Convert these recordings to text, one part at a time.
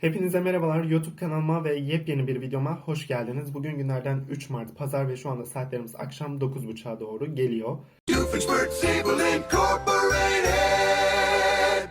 Hepinize merhabalar. YouTube kanalıma ve yepyeni bir videoma hoş geldiniz. Bugün günlerden 3 Mart Pazar ve şu anda saatlerimiz akşam 9.30'a doğru geliyor.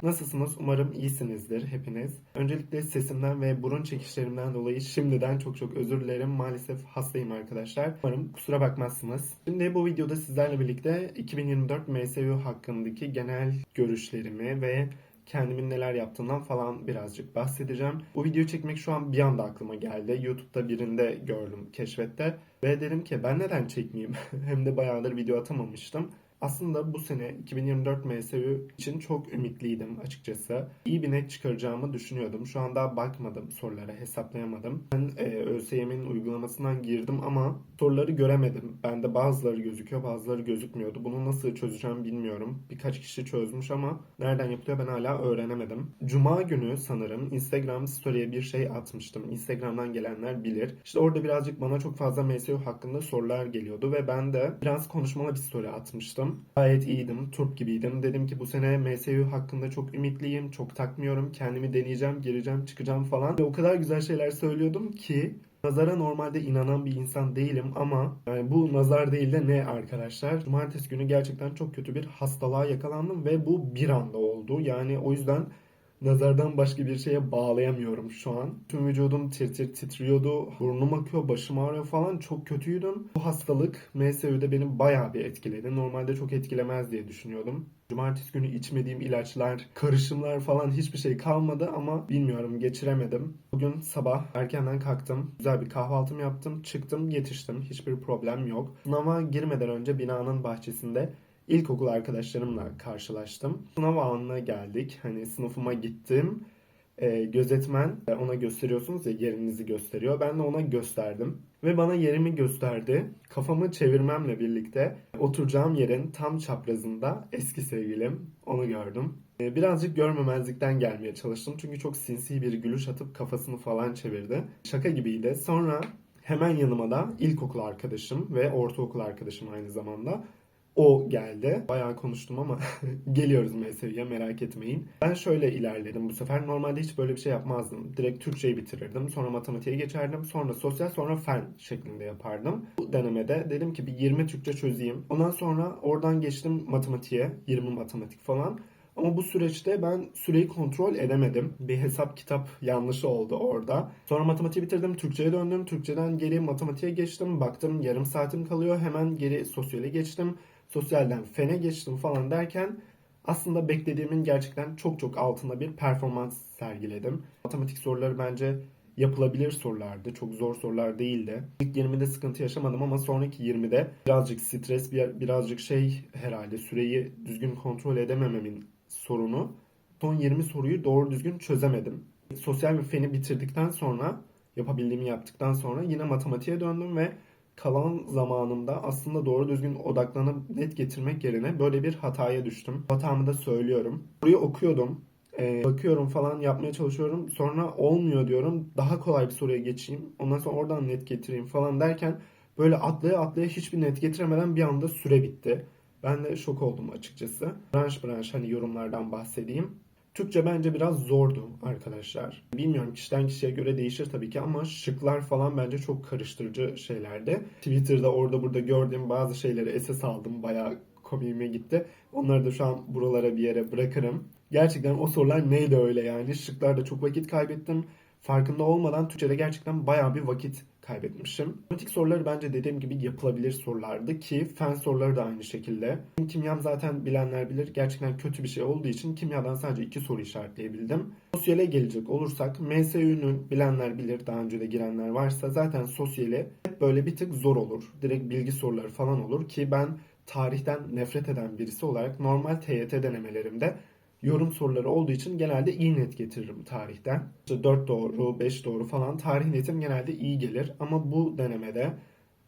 Nasılsınız? Umarım iyisinizdir hepiniz. Öncelikle sesimden ve burun çekişlerimden dolayı şimdiden çok çok özür dilerim. Maalesef hastayım arkadaşlar. Umarım kusura bakmazsınız. Şimdi bu videoda sizlerle birlikte 2024 MSU hakkındaki genel görüşlerimi ve kendimin neler yaptığından falan birazcık bahsedeceğim. Bu videoyu çekmek şu an bir anda aklıma geldi. YouTube'da birinde gördüm keşfette. Ve dedim ki ben neden çekmeyeyim? Hem de bayağıdır video atamamıştım. Aslında bu sene 2024 MSU için çok ümitliydim açıkçası. İyi bir net çıkaracağımı düşünüyordum. Şu an daha bakmadım sorulara, hesaplayamadım. Ben e, ÖSYM'in uygulamasından girdim ama soruları göremedim. Bende bazıları gözüküyor, bazıları gözükmüyordu. Bunu nasıl çözeceğim bilmiyorum. Birkaç kişi çözmüş ama nereden yapılıyor ben hala öğrenemedim. Cuma günü sanırım Instagram story'e bir şey atmıştım. Instagram'dan gelenler bilir. İşte orada birazcık bana çok fazla MSU hakkında sorular geliyordu ve ben de biraz konuşmalı bir story atmıştım. Gayet iyiydim, turp gibiydim. Dedim ki bu sene MSU hakkında çok ümitliyim, çok takmıyorum. Kendimi deneyeceğim, gireceğim, çıkacağım falan. Ve o kadar güzel şeyler söylüyordum ki Nazara normalde inanan bir insan değilim ama yani bu nazar değil de ne arkadaşlar? Cumartesi günü gerçekten çok kötü bir hastalığa yakalandım ve bu bir anda oldu. Yani o yüzden nazardan başka bir şeye bağlayamıyorum şu an. Tüm vücudum tir tir titriyordu. Burnum akıyor, başım ağrıyor falan. Çok kötüydüm. Bu hastalık MSU'de beni bayağı bir etkiledi. Normalde çok etkilemez diye düşünüyordum. Cumartesi günü içmediğim ilaçlar, karışımlar falan hiçbir şey kalmadı ama bilmiyorum geçiremedim. Bugün sabah erkenden kalktım. Güzel bir kahvaltımı yaptım. Çıktım yetiştim. Hiçbir problem yok. Sınava girmeden önce binanın bahçesinde ilkokul arkadaşlarımla karşılaştım. Sınav anına geldik. Hani sınıfıma gittim. Ee, gözetmen e, ona gösteriyorsunuz ya yerinizi gösteriyor. Ben de ona gösterdim. Ve bana yerimi gösterdi. Kafamı çevirmemle birlikte oturacağım yerin tam çaprazında eski sevgilim. Onu gördüm. Ee, birazcık görmemezlikten gelmeye çalıştım. Çünkü çok sinsi bir gülüş atıp kafasını falan çevirdi. Şaka gibiydi. Sonra hemen yanıma da ilkokul arkadaşım ve ortaokul arkadaşım aynı zamanda o geldi. Bayağı konuştum ama geliyoruz meseleye merak etmeyin. Ben şöyle ilerledim bu sefer. Normalde hiç böyle bir şey yapmazdım. Direkt Türkçeyi bitirirdim. Sonra matematiğe geçerdim. Sonra sosyal sonra fen şeklinde yapardım. Bu denemede dedim ki bir 20 Türkçe çözeyim. Ondan sonra oradan geçtim matematiğe. 20 matematik falan. Ama bu süreçte ben süreyi kontrol edemedim. Bir hesap kitap yanlışı oldu orada. Sonra matematiği bitirdim. Türkçe'ye döndüm. Türkçeden geri matematiğe geçtim. Baktım yarım saatim kalıyor. Hemen geri sosyale geçtim. Sosyalden fene geçtim falan derken aslında beklediğimin gerçekten çok çok altında bir performans sergiledim. Matematik soruları bence yapılabilir sorulardı. Çok zor sorular değildi. İlk 20'de sıkıntı yaşamadım ama sonraki 20'de birazcık stres, bir- birazcık şey herhalde süreyi düzgün kontrol edemememin sorunu. Son 20 soruyu doğru düzgün çözemedim. Sosyal ve feni bitirdikten sonra, yapabildiğimi yaptıktan sonra yine matematiğe döndüm ve kalan zamanımda aslında doğru düzgün odaklanıp net getirmek yerine böyle bir hataya düştüm. Hatamı da söylüyorum. Burayı okuyordum. Ee, bakıyorum falan yapmaya çalışıyorum. Sonra olmuyor diyorum. Daha kolay bir soruya geçeyim. Ondan sonra oradan net getireyim falan derken böyle atlaya atlaya hiçbir net getiremeden bir anda süre bitti. Ben de şok oldum açıkçası. Branş branş hani yorumlardan bahsedeyim. Türkçe bence biraz zordu arkadaşlar. Bilmiyorum kişiden kişiye göre değişir tabii ki ama şıklar falan bence çok karıştırıcı şeylerdi. Twitter'da orada burada gördüğüm bazı şeyleri esas aldım. Bayağı komiğime gitti. Onları da şu an buralara bir yere bırakırım. Gerçekten o sorular neydi öyle yani? Şıklarda çok vakit kaybettim. Farkında olmadan Türkçe'de gerçekten bayağı bir vakit kaybetmişim. Matematik soruları bence dediğim gibi yapılabilir sorulardı ki fen soruları da aynı şekilde. Kimyam zaten bilenler bilir gerçekten kötü bir şey olduğu için kimyadan sadece iki soru işaretleyebildim. Sosyale gelecek olursak MSÜ'nün bilenler bilir daha önce de girenler varsa zaten sosyali hep böyle bir tık zor olur. Direkt bilgi soruları falan olur ki ben tarihten nefret eden birisi olarak normal TYT denemelerimde yorum soruları olduğu için genelde iyi net getiririm tarihten. İşte 4 doğru, 5 doğru falan tarih netim genelde iyi gelir. Ama bu denemede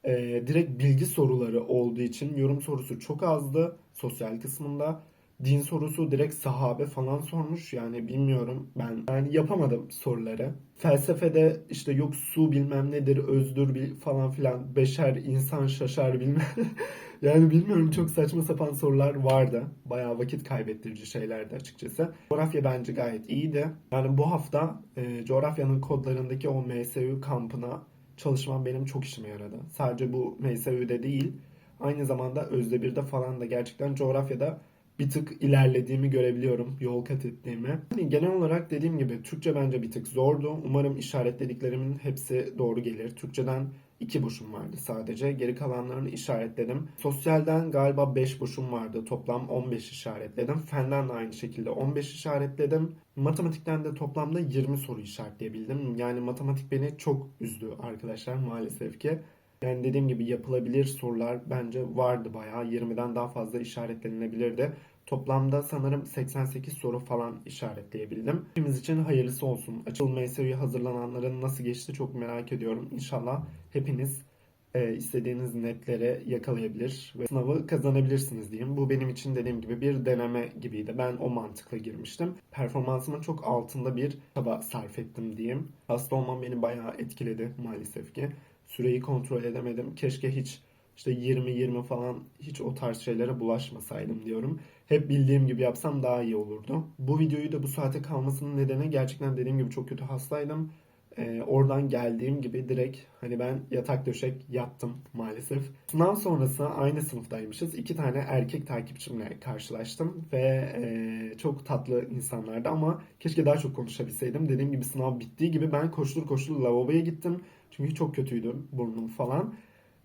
e, direkt bilgi soruları olduğu için yorum sorusu çok azdı sosyal kısmında. din sorusu direkt sahabe falan sormuş. Yani bilmiyorum ben. Yani yapamadım soruları. Felsefede işte yok su bilmem nedir, özdür bil- falan filan, beşer, insan şaşar bilmem. Yani bilmiyorum çok saçma sapan sorular vardı. Bayağı vakit kaybettirici şeylerdi açıkçası. Coğrafya bence gayet iyiydi. Yani bu hafta e, coğrafyanın kodlarındaki o MSU kampına çalışmam benim çok işime yaradı. Sadece bu MSU'de değil, aynı zamanda Özde birde falan da gerçekten coğrafyada bir tık ilerlediğimi görebiliyorum, yol kat ettiğimi. Yani genel olarak dediğim gibi Türkçe bence bir tık zordu. Umarım işaretlediklerimin hepsi doğru gelir. Türkçeden iki boşum vardı sadece. Geri kalanlarını işaretledim. Sosyalden galiba 5 boşum vardı. Toplam 15 işaretledim. Fenden de aynı şekilde 15 işaretledim. Matematikten de toplamda 20 soru işaretleyebildim. Yani matematik beni çok üzdü arkadaşlar maalesef ki. Yani dediğim gibi yapılabilir sorular bence vardı bayağı. 20'den daha fazla işaretlenilebilirdi. Toplamda sanırım 88 soru falan işaretleyebildim. Hepimiz için hayırlısı olsun. Açıl MSU'ya hazırlananların nasıl geçti çok merak ediyorum. İnşallah hepiniz e, istediğiniz netleri yakalayabilir ve sınavı kazanabilirsiniz diyeyim. Bu benim için dediğim gibi bir deneme gibiydi. Ben o mantıkla girmiştim. Performansımın çok altında bir çaba sarf ettim diyeyim. Hasta olmam beni bayağı etkiledi maalesef ki. Süreyi kontrol edemedim. Keşke hiç işte 20-20 falan hiç o tarz şeylere bulaşmasaydım diyorum. Hep bildiğim gibi yapsam daha iyi olurdu. Bu videoyu da bu saate kalmasının nedeni gerçekten dediğim gibi çok kötü hastaydım. Ee, oradan geldiğim gibi direkt hani ben yatak döşek yattım maalesef. Sınav sonrası aynı sınıftaymışız. İki tane erkek takipçimle karşılaştım ve e, çok tatlı insanlardı ama keşke daha çok konuşabilseydim. Dediğim gibi sınav bittiği gibi ben koştur koştur lavaboya gittim. Çünkü çok kötüydü burnum falan.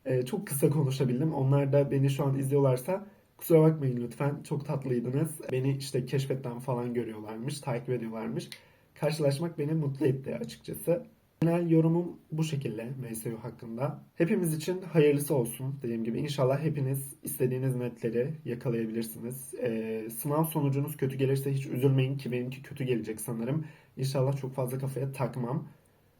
Ee, çok kısa konuşabildim. Onlar da beni şu an izliyorlarsa kusura bakmayın lütfen. Çok tatlıydınız. Beni işte keşfetten falan görüyorlarmış, takip ediyorlarmış. Karşılaşmak beni mutlu etti açıkçası. Genel yorumum bu şekilde MSU hakkında. Hepimiz için hayırlısı olsun dediğim gibi. İnşallah hepiniz istediğiniz netleri yakalayabilirsiniz. Ee, sınav sonucunuz kötü gelirse hiç üzülmeyin ki benimki kötü gelecek sanırım. İnşallah çok fazla kafaya takmam.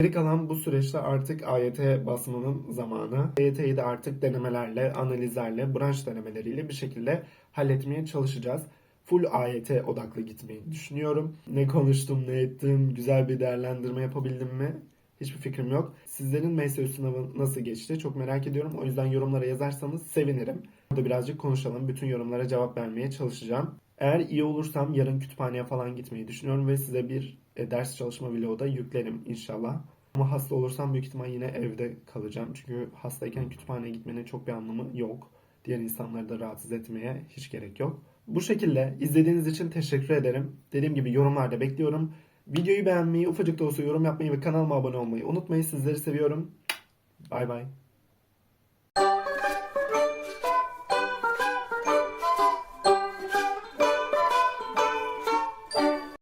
Geri kalan bu süreçte artık AYT basmanın zamanı. AYT'yi de artık denemelerle, analizlerle, branş denemeleriyle bir şekilde halletmeye çalışacağız. Full AYT odaklı gitmeyi düşünüyorum. Ne konuştum, ne ettim, güzel bir değerlendirme yapabildim mi? Hiçbir fikrim yok. Sizlerin MSU sınavı nasıl geçti çok merak ediyorum. O yüzden yorumlara yazarsanız sevinirim. Burada birazcık konuşalım. Bütün yorumlara cevap vermeye çalışacağım. Eğer iyi olursam yarın kütüphaneye falan gitmeyi düşünüyorum ve size bir e, ders çalışma vlogu da yüklerim inşallah. Ama hasta olursam büyük ihtimal yine evde kalacağım. Çünkü hastayken kütüphaneye gitmenin çok bir anlamı yok. Diğer insanları da rahatsız etmeye hiç gerek yok. Bu şekilde izlediğiniz için teşekkür ederim. Dediğim gibi yorumlarda bekliyorum. Videoyu beğenmeyi, ufacık da olsa yorum yapmayı ve kanalıma abone olmayı unutmayın. Sizleri seviyorum. Bay bay.